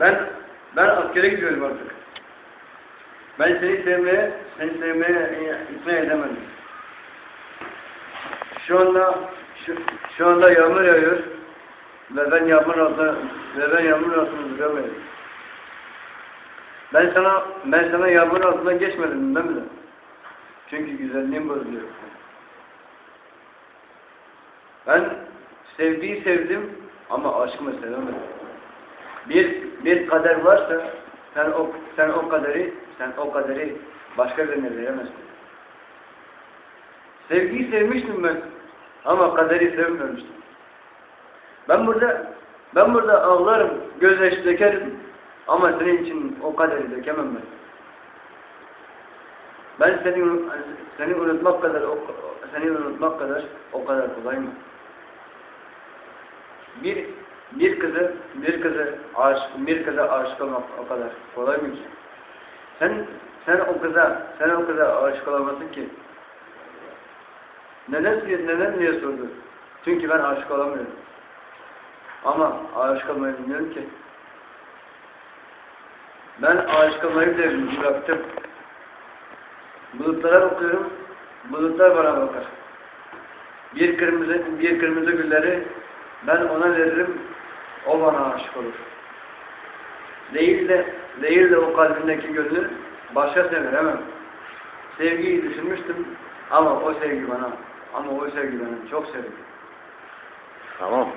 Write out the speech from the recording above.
Ben ben askere gidiyorum artık. Ben seni sevmeye, seni sevmeye ikna edemedim. Şu anda şu, şu anda yağmur yağıyor ve ben yağmur altında ve ben yağmur altında duramıyorum. Ben sana ben sana yağmur altında geçmedim değil mi? Çünkü güzelliğim bozuluyor. Ben sevdiği sevdim ama aşkımı sevemedim. Bir bir kader varsa sen o sen o kaderi sen o kaderi başka birine veremezsin. Sevgiyi sevmiştim ben ama kaderi sevmemiştim. Ben burada ben burada ağlarım, gözyaşı dökerim ama senin için o kaderi dökemem ben. Ben seni seni unutmak kadar o, seni unutmak kadar o kadar kolay mı? Bir bir kızı bir kızı aşık bir kıza aşık olmak o kadar kolay mı ki? Sen sen o kıza sen o kıza aşık olamazsın ki. Neden neden diye sordu. Çünkü ben aşık olamıyorum. Ama aşık olmayı bilmiyorum ki. Ben aşık olmayı bile bıraktım. Bulutlara bakıyorum, bulutlar bana bakar. Bir kırmızı, bir kırmızı gülleri ben ona veririm, o bana aşık olur. Değil de, değil de o kalbindeki gönlü başka veremem. Sevgiyi düşünmüştüm ama o sevgi bana, ama o sevgi bana çok sevdi. Tamam.